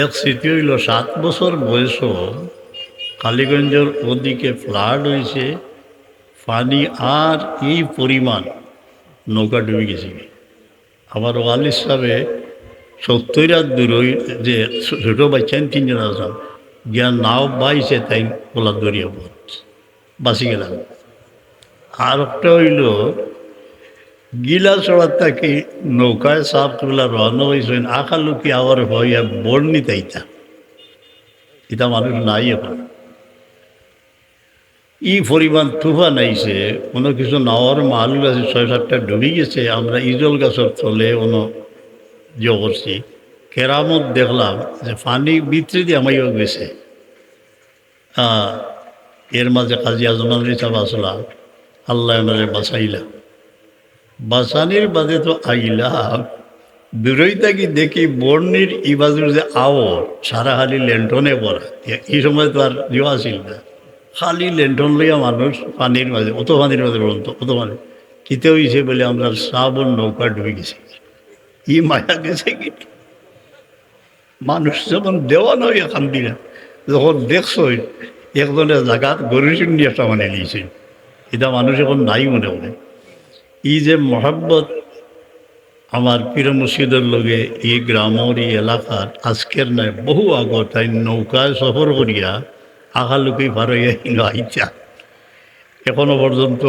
এক স্মৃতি হইল সাত বছর বয়সও কালীগঞ্জের ওদিকে ফ্লাড হয়েছে পানি আর এই পরিমাণ নৌকা ডুবে গেছে। আবার ওয়াল হিসাবে সত্তর দূর যে ছোটো বাচ্চান তিনজন আছেন গিয়া নাও বাইছে তাই গোলা দরিয়া পথ বাঁচি গেলাম। আর একটা হইল গিলা চড়ার তাকে নৌকায় সাপ তুলা রওনা হয়েছেন আখা লুকি আবার হইয়া বর্ণি তাইতা এটা মানুষ নাই এখন ই পরিমাণ তুফান আইছে, কোনো কিছু নাওয়ার মাল আছে ছয় সাতটা ডুবি গেছে, আমরা ইজল গাছের তলে কোনো ইয়ে করছি কেরামত দেখলাম যে পানি ভিতরে দিয়ে আমাইও গেছে। এর মাঝে কাজী আজমান সাহেব আসলাম আল্লাহ আমাদের বাসানির বাদে তো আইলাম। দূরই থাকি দেখি বর্ণির ই বাজুর যে আওর, সারা খালি লেন্টনে পড়া এই সময় তো আর ইয়ে আসিল না। খালি লেন্টন লইয়া মানুষ পানির মাঝে অত পানির মাঝে বলতো অত পানি কিতে হয়েছে বলে আমরা শ্রাবণ নৌকা ডুবে গেছি। ই মায়া গেছে কি? মানুষ যখন দেওয়া নয় এখান দিলে যখন দেখছ একজনের জায়গাত গরু চিন্ডি একটা মানে নিয়েছে এটা মানুষ এখন নাই মনে মনে ই যে মহাব্বত আমার পীর মুর্শিদের লগে এই গ্রামের, এই এলাকার, আজকের নাই বহু আগত তাই নৌকায় সফর করিয়া হইয়া হিলো আইতা এখনও পর্যন্ত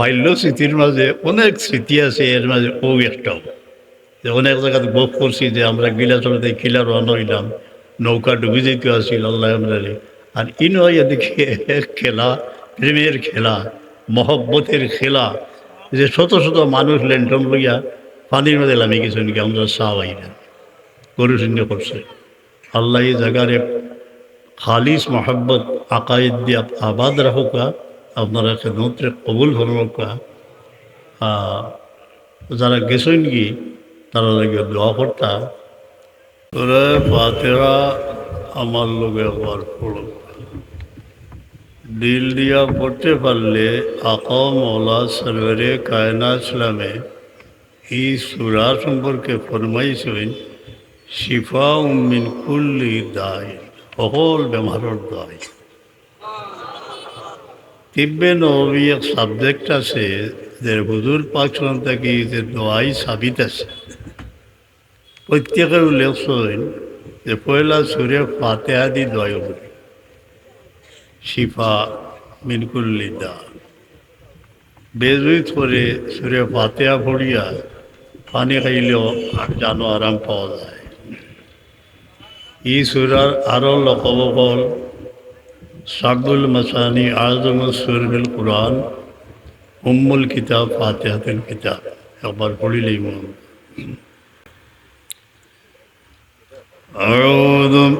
বাল্য স্মৃতির মাঝে অনেক স্মৃতি আছে, এর মাঝে ও একটাও। যে অনেক জায়গাতে বোধ করছি যে আমরা গিলা চলাতে কিলা রওনা হইলাম নৌকা ডুবি যেতে আসিল আল্লাহ আমরারে। আর ইনো এদিকে খেলা, প্রেমের খেলা, মহব্বতের খেলা যে শত শত মানুষ ল্যান্টন লইয়া পানির মধ্যে লামি গেছে, নাকি আমরা না। গরু শূন্য করছে। আল্লাহ এই জায়গারে খালিস মহব্বত আকায়েদ দিয়ে আবাদ রাখুকা আপনারা খেদমতরে কবুল ফরমুকা যারা গেছেন কি, তারা লাগে দোয়া করতা। আমার লোকে একবার পড়ো দিল দিয়া পড়তে পারলে আকা মৌলা সরবরে কায়না ইসলামে এই সুরা সম্পর্কে ফরমাইছেন, শিফা উম্মিন কুল্লি দায় সকল বেমারের দায়। তিব্বে নবী এক সাবজেক্ট আছে যে হুজুর পাক থেকে যে দোয়াই সাবিত আছে। প্রত্যেকের উল্লেখ যে পয়লা সুরে ফাতেহা দি দয় শিফা মিনকুল্লিদা। বেজুইত করে সুরে পাতিয়া ভরিয়া পানি খাইলেও জানো আরাম পাওয়া যায়। ই সুরার আরও লকবল হল মাসানি আজম সুরবিল কোরআন উম্মুল কিতাব ফাতেহাতুল কিতাব। একবার পড়িলেই মন।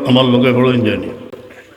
আমার লোকে পড়ুন জানি।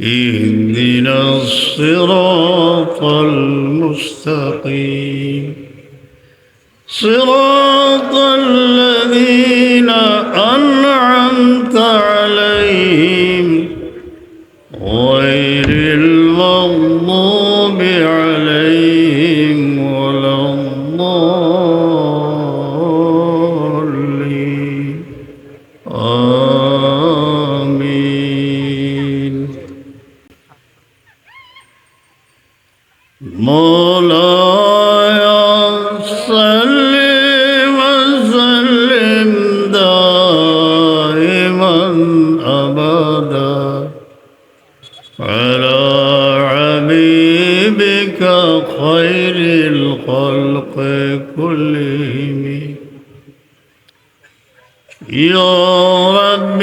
اهدنا الصراط المستقيم. صراط خير الخلق كلهم يا رب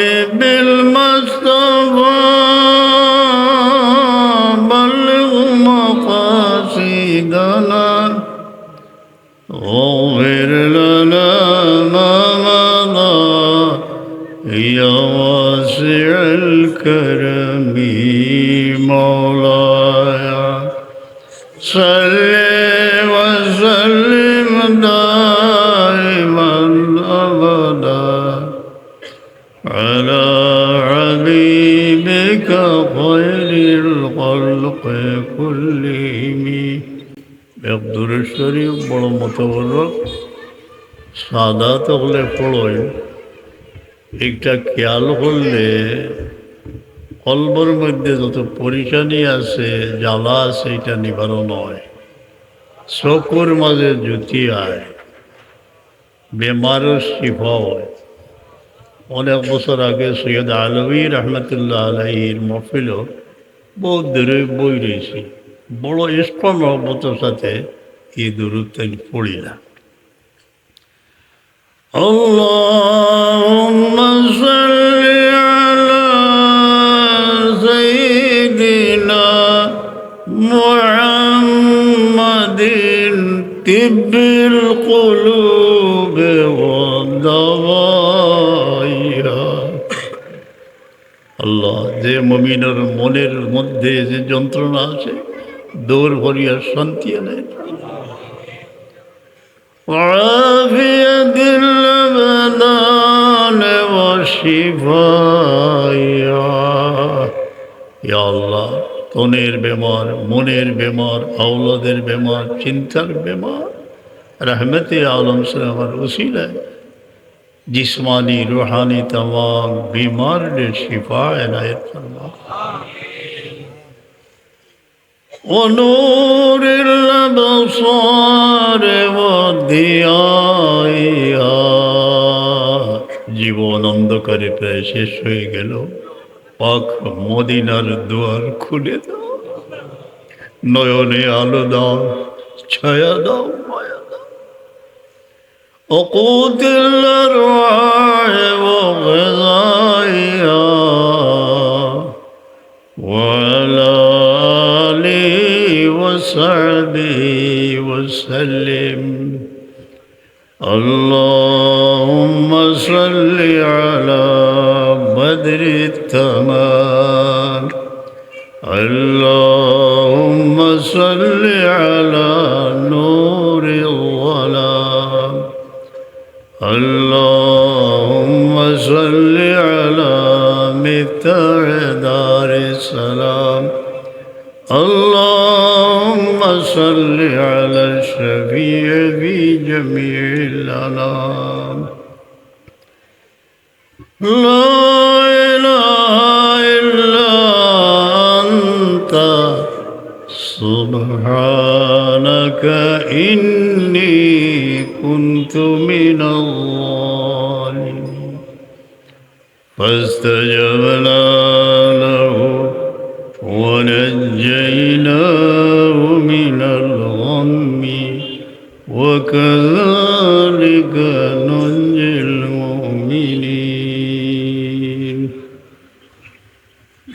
মতবরক সাদা হলে পড়ই একটা খেয়াল করলে কলবর মধ্যে যত পরিশানি আছে, জ্বালা আছে, এটা নিবারণ হয়। চকুর মাঝে জুতি আয় বেমারও শিফা হয়। অনেক বছর আগে সৈয়দ আলবী রহমতুল্লাহ আলহীর মফিল বহু দূরে বই রয়েছি। বড় ইষ্ট মহব্বতের সাথে এই দূরত্ব পড়িলাম اللهم صل على سيدنا محمد طب القلوب والدوائها আল্লাহ যে মমিনের মনের মধ্যে যে যন্ত্রণা আছে দৌড় ভরিয়া শান্তি এনে وعافية البدان والشفاء يا الله, কনের বেমার, মনের বেমার, আওলাদের বেমার, চিন্তার বেমার। রহমতে আলম সালামার উসিলায় জিসমানি, রুহানি, তমাম বিমার শিফা এনায়ত ফরমা ونور الأبصار والضياء জীবন অন্ধকারে প্রায় শেষ হয়ে গেল পাক মদিনার দুয়ার খুলে দাও নয়নে আলো দাও ছায়া দাও মায়া দাও وقوت الأرواح وغذائها وعلى آله وصحبه وسلم. اللهم صل على بدر التمام اللهم صل على نور الظلام. اللهم صل على مفتاح دار السلام. اللهم صل على الشفيع في جميع الأنام. لا إله إلا أنت. سبحانك إني كنت من الظالمين. فاستجبنا له ونجيناه. وكذلك ننجي المؤمنين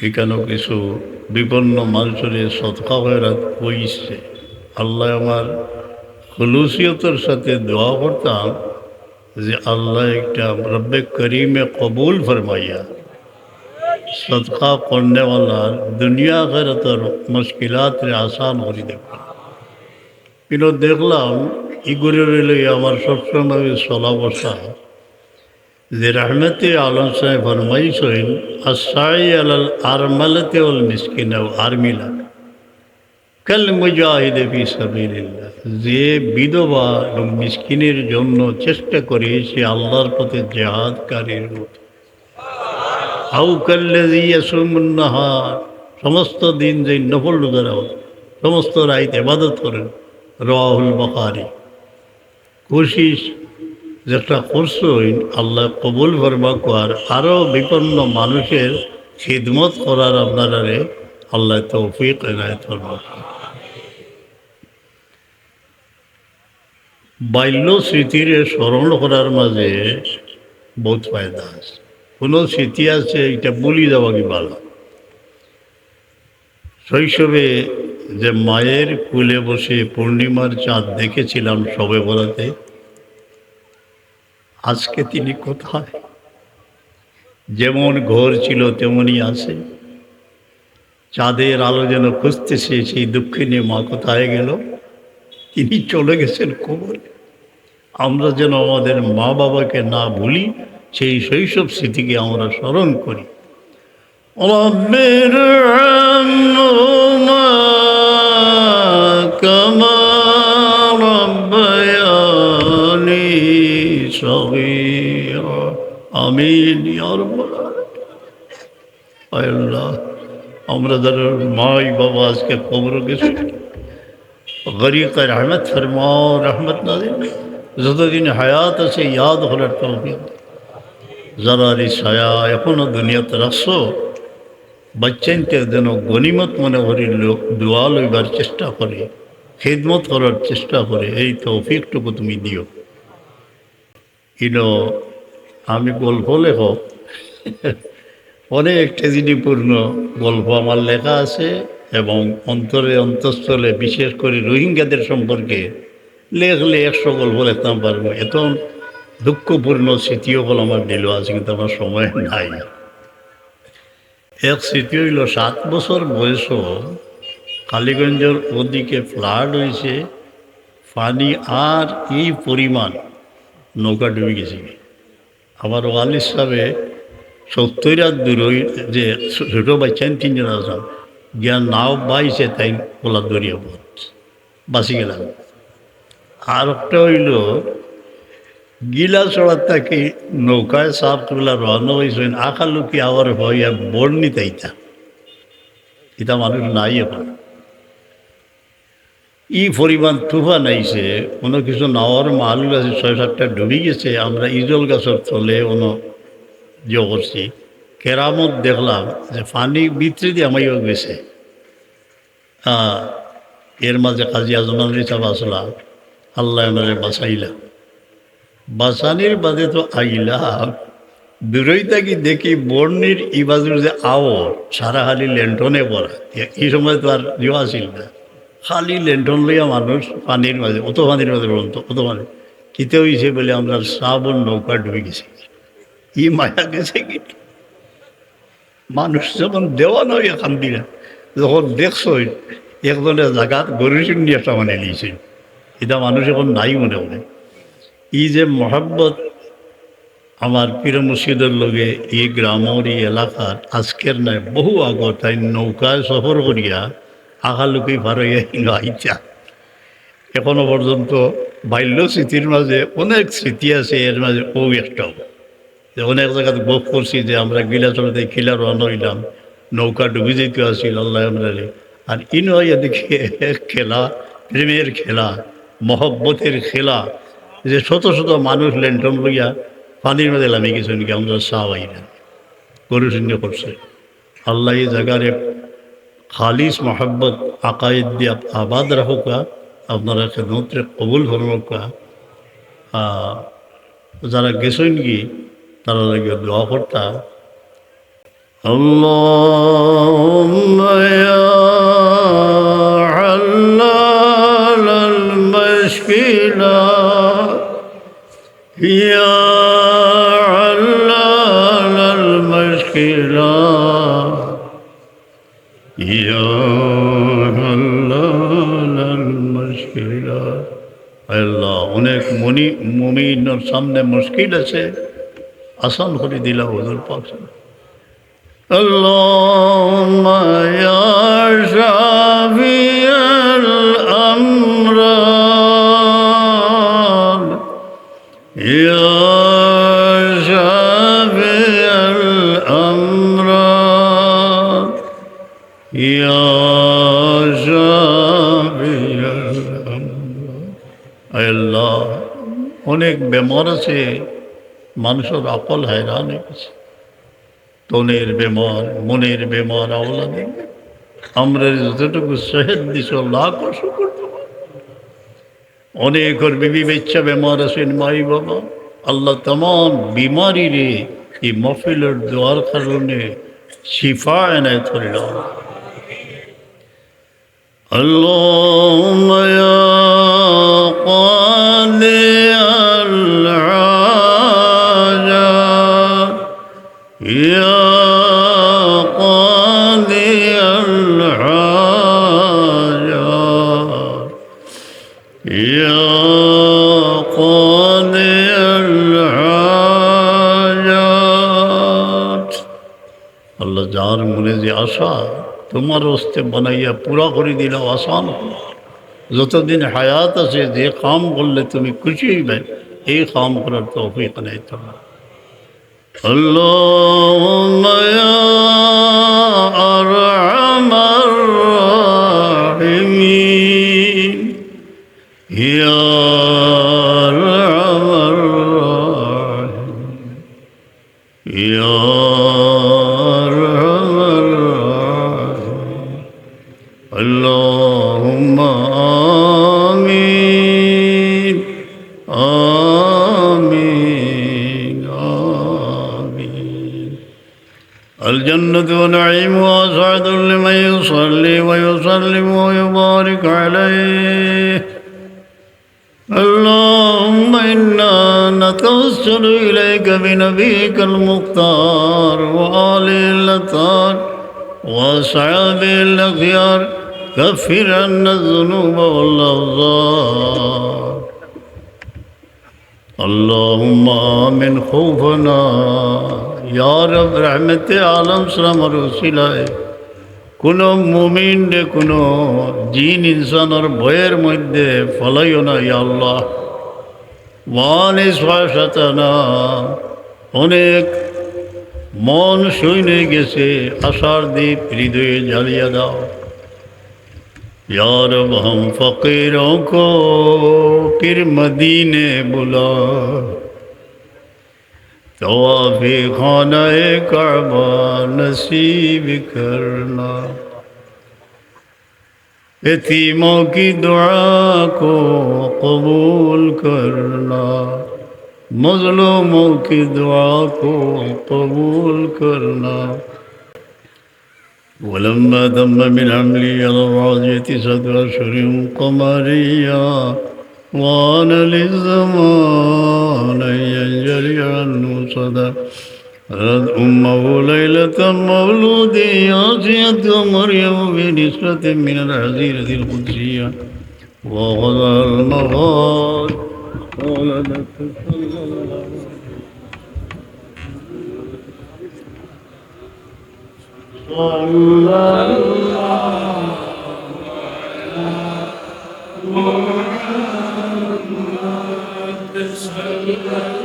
এখানেও কিছু বিপন্ন মানুষের সৎকা হয়রাত হইছে আল্লাহ আমার خلوصیتر ساتھ دعا کرتا زی اللہ اکٹا رب کریم قبول فرمایا۔ صدقہ کرنے والا دنیا غیرت اور مشکلات آسان ہو رہی دیکھا কিন্তু দেখলাম ইগুরে রইলে আমার সবসময় বসা। যে রহমতে আলম সাহেব ফরমাইছেন, আসাই আলাল আরমালতে ওল মিসকিনা আর্মিলা। কাল মুজাহিদ ফি সাবিলিল্লাহ। যে বিধবা এবং মিসকিনের জন্য চেষ্টা করে সে আল্লাহর পথে জেহাদকারীর মতো হাউ কাল্লাজি সমস্ত দিন যে নফল রোজা সমস্ত রাইত এবাদত করেন। রাহুল বখারি কোশিস যেটা করছই আল্লাহ কবুল ফরমা কর। আরও বিপন্ন মানুষের খিদমত করার আপনারা আল্লাহ তৌফিক এনায়ত বাল্য স্মৃতির স্মরণ করার মাঝে বহুত ফায়দা আছে। কোনো স্মৃতি আছে, এটা বলি যাওয়া কি ভালো? শৈশবে যে মায়ের কুলে বসে পূর্ণিমার চাঁদ দেখেছিলাম সবে বলাতে, আজকে তিনি কোথায়? যেমন ঘর ছিল তেমনই আছে। চাঁদের আলো যেন খুঁজতেছে, সেই দুঃখিনী মা কোথায় গেল? তিনি চলে গেছেন কবরে। আমরা যেন আমাদের মা বাবাকে না ভুলি, সেই শৈশব স্মৃতিকে আমরা স্মরণ করি। رب আমিন আমরা যারা মাই বাবা আজকে কবর গেছি, গরিক রহমত ফরমাও, রহমত নাজিল। যতদিন হায়াত আছে, ইয়াদ হলার তৌফিক যারারি ছায়া এখনও দুনিয়াতে রাখছো, বাচ্চাইনতে যেন গনিমত মনে করি লোক দোয়া লইবার চেষ্টা করে, খেদমত করার চেষ্টা করে, এই তৌফিকটুকু তুমি দিও। ইনো আমি গল্প লেখক। অনেক ট্রেজিডিপূর্ণ গল্প আমার লেখা আছে এবং অন্তরে অন্তঃস্থলে বিশেষ করে রোহিঙ্গাদের সম্পর্কে লেখলে একশো গল্প লিখতাম পারব। এত দুঃখপূর্ণ স্মৃতিও বল আমার দিল আছে, কিন্তু আমার সময় নাই। এক স্মৃতি হইল, সাত বছর বয়সও কালীগঞ্জের ওদিকে ফ্লাড হয়েছে, পানি আর এই পরিমাণ নৌকা ডুবে গেছে। আমার ওয়াল হিসাবে সত্তর আর দূর যে ছোটো বাচ্চা তিনজন আসাম। গিয়া নাও বাইছে তাই ওলা দরিয়া পথ বাঁচি গেলাম। আর একটা হইল, গিলা চড়ার থাকি নৌকায় সাপ তুলা রওনা হয়েছেন আখা লুকি আবার হইয়া বর্ণি তাইতা এটা মানুষ নাই এখন ই পরিমাণ তুফান আইছে, কোনো কিছু নাওয়ার মাল গাছে ছয় সাতটা ডুবি গেছে, আমরা ইজল গাছের তলে কোনো ইয়ে করছি। কেরামত দেখলাম যে পানি ভিতরে দিয়ে আমাইও গেছে। হ্যাঁ এর মাঝে কাজী আজমান রিসাব আসলা, আল্লাহ আমাদের বাঁচাইলা। বাঁচানির বাদে তো আইলাম দূরই থাকি দেখি বর্ণির ই বাজুর যে আওর সারা খালি লেন্টনে পড়া এই সময় তো আর ইয়ে আসিল না। খালি লেন্টন লইয়া মানুষ পানির মাঝে, অত পানির মাঝে বলতো অত পানি। কিতে হয়েছে বলে আমরা শ্রাবণ নৌকা ডুবে গেছি। ই মায়া গেছে কি? মানুষ যখন দেওয়ান হইয়া কান্দি না যখন দেখছ, একজনের জায়গাত গরু শুনি একটা মানে নিয়েছে এটা মানুষ এখন নাই মনে মনে এই যে মহাব্বত আমার পীর মুর্শিদের লগে এই গ্রামের, এই এলাকার, আজকের নাই, বহু আগত তাই নৌকায় সফর করিয়া আগালুকি পার হইয়া আইতা এখনও পর্যন্ত বাল্য স্মৃতির মাঝে অনেক স্মৃতি আছে, এর মাঝে ও একটাও যে অনেক জায়গাতে গোপ করছি যে আমরা গিলা চলাতে খিলা রওনা হইলাম, নৌকা ডুবি যেতে আসিল আল্লাহ আমরা আর ইন এদিকে খেলা, প্রেমের খেলা, মহব্বতের খেলা, যে শত শত মানুষ ল্যান্টন লইয়া পানির মধ্যে লামে গেছে, নাকি আমরা সাহাই না। গরু শূন্য করছে। আল্লাহ এই জায়গারে খালিস মোহাব্বত আকায়েদ দিয়ে আবাদ রাখুকা আপনারা খেদমতরে কবুল ফরমুকা যারা গেছেন কি তারা লাগে দোয়া করতা اللهم يا علال المشكلات يا মনি মমিনের সামনে মুশকিল আছে আসান করে দিলা হুজুর পাক اللهم يا شافي الأمراض অনেক বেমার আছে, মানুষের আকল হায়রান হয়ে গেছে। তনের বেমার, মনের বেমার আওলাদে আমরা যতটুকু সহেদ দিছ লাখ শুকুর বিবি বেচ্ছা বেমার আছেন, মাই বাবা। আল্লাহ তমাম বিমারি রে এই মফিলের দোয়ার কারণে শিফা এনায় ধরল اللهم يا قاضي العاجة يا قاضي العاجة يا قاضي العاجة الله جار منزي أصعب তোমার হস্তে বানাইয়া পুরা করে দিলাম আসান যতদিন হায়াত আছে যে কাম করলে তুমি খুশি হইবে এই কাম করার তৌফিক নেই তোমার اللهم يا أرحم الراحمين يا ويصلي ويسلم ويبارك عليه. اللهم إنا نتوسل إليك بنبيك المختار وآل الأطهار وأصحاب الأخيار. كفر عنا الذنوب والأوزار. اللهم من خوفنا. یا رب رحمت عالم سلام اور وسیلہ ہے কোনো মুমিন রে কোনো জিন ইনসানের ভয়ের মধ্যে ফলাইও না ইয়া আল্লাহ মান না অনেক মন সৈনে গেছে আশার দ্বীপ হৃদয়ে জ্বালিয়ে দাও यार अब हम फकीरों को फिर मदीने बुला तवाफी खाना काबा नसीब करना यतीमों की दुआ को कबूल करना मजलूमों की दुआ को कबूल करना ولما تم من حملي على الراجية ست أشهر قمرية وأن للزمان أن ينجلي عنه صدى رد أمه ليلة مولود عاصية مريم بنسبة من العزيرة القدسية. وغدا المغاد ولدت صلى الله عليه صلى الله على محمد صلى الله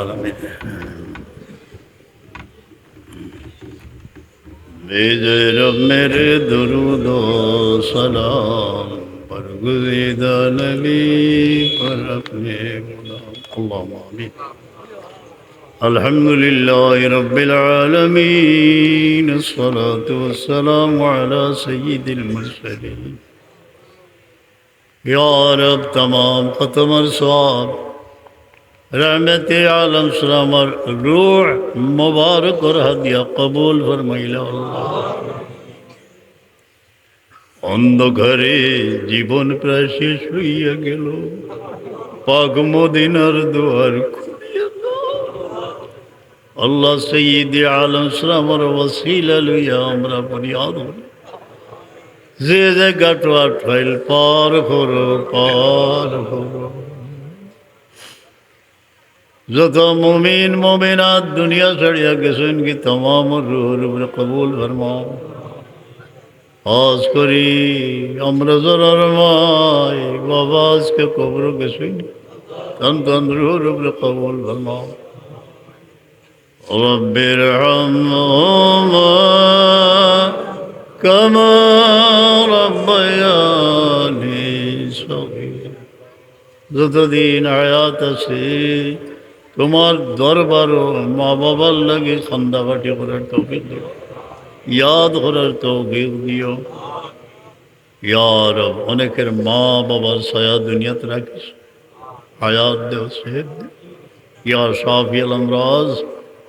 alemin. بیدر میرے درود و سلام پر گزیدہ نبی پر اپنے غلام اللہم آمین الحمد لله رب العالمين الصلاة والسلام على سيد المرسلين يا رب تمام ختم الصواب رحمت عالم سلام اور روح مبارک اور ہدیہ قبول فرمائلا اللہ অন্ধকারে জীবন প্রায় শেষ হইয়া গেল পাক মদিনার দুয়ার আল্লাহ সঈদ আলম সালামর ওসিলা লইয়া আমরা পরিহার যে জায়গাটা ফাইল পার করো পার করো زکا مومین مومنات، دنیا سڑیا کسی ان کی تمام روح رب قبول فرما۔ آس کری امرزر ارمائی واباز کے قبر کسی تن تن روح رب قبول فرما۔ رب رحمہم کما رب یانی صغيرا زد دین حیات سے তোমার দরবার মা বাবার লাগে খান্দাবাটি করার তৌফিক দিও। ইয়াদ করার তৌফিক দিও। ইয়ার অনেকের মা বাবার ছায়া দুনিয়াতে রাখিস। হায়াত দেও সেহেদ দে ইয়া শাফি আল আমরাজ,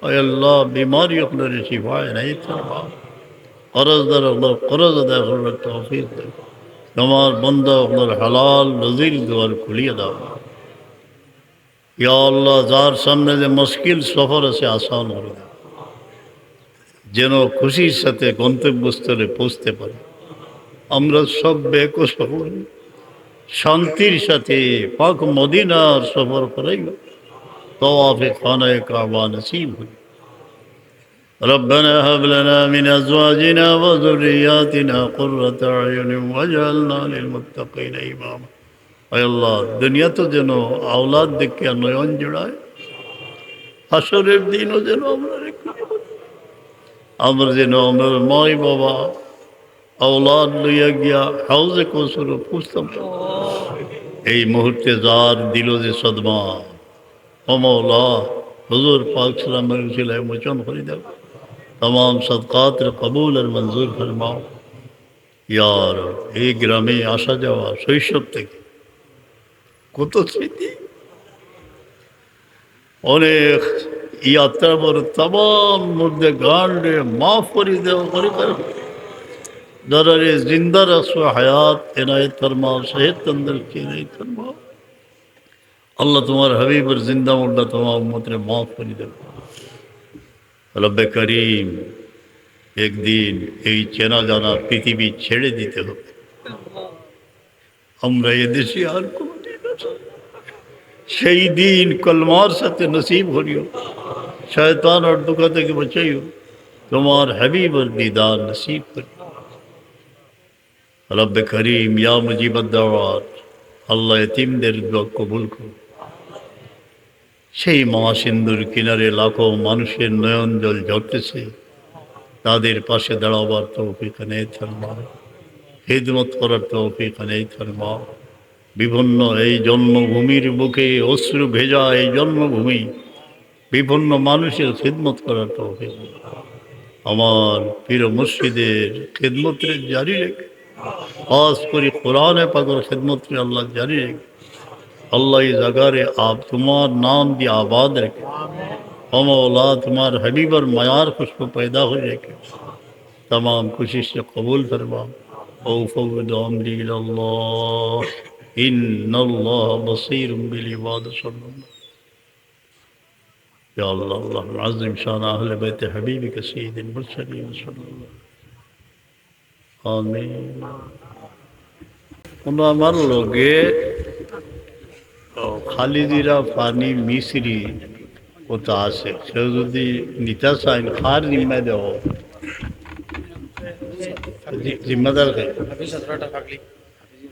আয় আল্লাহ, বিমারি আপনার শিফায় নাই ফরমা করজদার আল্লাহ করজ আদায় করার তৌফিক দে তোমার বন্ধা আপনার হালাল নজির দুয়ার খুলিয়ে দাও। আল্লাহ যার সামনে যে মুশকিল সফর আছে আসান করে দাও যেন খুশির সাথে গন্তব্যস্থলে পৌঁছতে পারে আমরা সব বেকস হই শান্তির সাথে পাক মদিনার সফর করাই তওয়াফে খানায় কাবা নসিব হই ربنا هب لنا من أزواجنا وذرياتنا قرة أعين واجعلنا للمتقين إماما اے اللہ، دنیا تو جنو اولاد دیکھ کے নয়ন জোড়ায় হাসরের দিনও যেন আমরা আমরা جنو আমার مائی بابا، اولاد লইয়া গিয়া হাউজে কসুর পুষতাম এই মুহূর্তে যার دلو যে صدمہ۔ او مولا، حضور پاک سلام علیہ مچن خری تمام صدقات قبول اور منظور فرماؤ۔ یار এই গ্রামে আসা سوئی شب تک কত স্মৃতি অনেক ইয়াত্রা বড় তমাম মধ্যে গান রে মাফ করে দেওয়া করে দরারে জিন্দা রসো হায়াত এনায়ত ফরমাও সেহেদ তন্দর কি এনায়ত ফরমাও আল্লাহ তোমার হাবিবর জিন্দা মুল্লা তোমার উম্মতরে মাফ করে দেবে রব্বে করিম, একদিন এই চেনা জানা পৃথিবী ছেড়ে দিতে হবে। আমরা এদেশে আর কোনো। সেই দিন কলমার সাথে নসিব করিও। শয়তান আর দুঃখা থেকে বাঁচাইও। তোমার হাবিব আর দিদার নসিব করিও। রব্বে করিম, ইয়া মুজিব দাওয়াত আল্লাহ এতিমদের দোয়া কবুল করো সেই মহাসিন্ধুর কিনারে লাখো মানুষের নয়ন জল ঝরতেছে। তাদের পাশে দাঁড়াবার তৌফিক নেই থাকবা হিদমত করার তৌফিক নেই থাকবা বিভিন্ন এই জন্মভূমির বুকে অশ্রু ভেজা এই জন্মভূমি বিভিন্ন মানুষের খিদমত করার তৌফিক আমার প্রিয় মসজিদের খিদমতের জারি রেখে খাস করে কোরআনে পাগল খিদমত আল্লাহ জারি রেখে अल्लाह इस जगह आप तुम्हार नाम दी आबाद रखे हम औलाद तुम्हार हबीब और मैार खुशबू पैदा हो जाए तमाम कोशिश से कबूल फरमा ان اللہ بصیر بالعباد صلی اللہ یا اللہ اللہ عظم شان اہل بیت حبیب کے سید المرسلین صلی اللہ آمین ہم مر لوگے خالی دیرہ فانی میسری و تاسق شہزودی نیتا سائن خار ذمہ دے ہو ذمہ دار ہے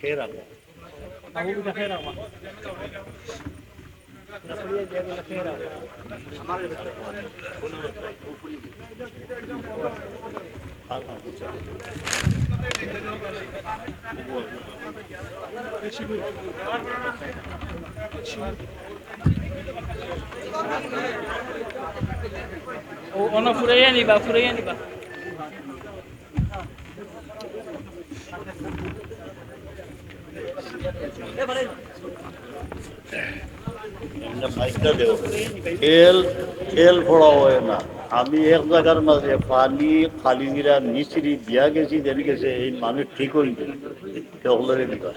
خیر آ گیا خیر آ گیا অন ফুরাইয়া নিবা ফুরাইয়া নিবা। এমনি মাইকটা দেও খেল খেল ফোড়া হয় না। আমি এক জায়গার মাঝে পানি, খালি গিরা নিচড়ি দিয়া গেছি দেন গেছে, এই মানুষ ঠিক হইবে সকলের বিকাশ